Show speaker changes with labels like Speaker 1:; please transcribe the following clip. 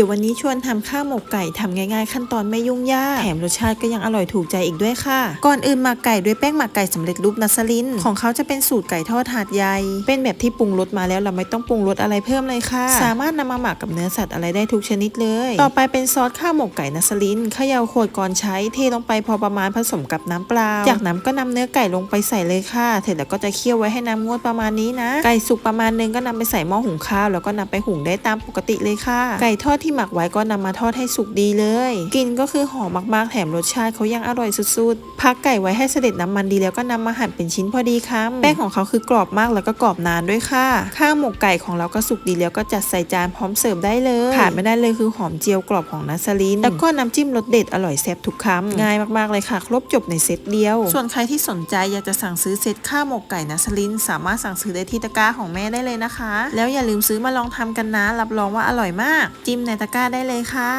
Speaker 1: ดี๋ยววันนี้ชวนทำข้าวหมกไก่ทำง่ายๆ ขั้นตอนไม่ยุ่งยาก แถมรสชาติก็ยังอร่อยถูกใจอีกด้วยค่ะ ก่อนอื่นหมักไก่ด้วยแป้งหมักไก่สำเร็จรูปนัสลิน ของเขาจะเป็นสูตรไก่ทอดถาดใหญ่ เป็นแบบที่ปรุงรสมาแล้วเราไม่ต้องปรุงรสอะไรเพิ่มเลยค่ะ สามารถนำมาหมักกับเนื้อสัตว์อะไรได้ทุกชนิดเลย ต่อไปเป็นซอสข้าวหมกไก่นัสลินเขย่าขวดก่อนใช้เทลงไปพอประมาณผสมกับน้ำเปล่า จากนั้นก็นำเนื้อไก่ลงไปใส่เลยค่ะ เสร็จแล้วก็จะเคี่ยวไว้ให้น้ำงวดประมาณนี้นะ ไก่สุกประมาณนึงก็นำไปใส่หม้อหุงข้าวแล้วก็นำไปหุงได้ตามปกติเลยค่ะ ไก่ทอดที่ที่หมักไว้ก็นำมาทอดให้สุกดีเลย กินก็คือหอมมากๆแถมรสชาติเขายังอร่อยสุดๆ พักไก่ไว้ให้เสด็จน้ำมันดีแล้วก็นำมาหั่นเป็นชิ้นพอดีคำแป้งของเขาคือกรอบมากแล้วก็กรอบนานด้วยค่ะ ข้าวหมกไก่ของเราก็สุกดีแล้วก็จัดใส่จานพร้อมเสิร์ฟได้เลยขาดไม่ได้เลยคือหอมเจียวกรอบของนัสลินแล้วก็น้ำจิ้มรสเด็ดอร่อยแซ่บทุกคำง่ายมากๆเลยค่ะ ครบจบในเซตเดียว ส่วนใครที่สนใจอยากจะสั่งซื้อเซตข้าวหมกไก่นัสลินสามารถสั่งซื้อได้ที่ตะกร้าของแม่ได้เลยนะคะ แล้วอย่าลืมซื้อมาลองทำกันนะ รับรองว่าอร่อยมาก จิ้มในตะกร้าได้เลยค่ะ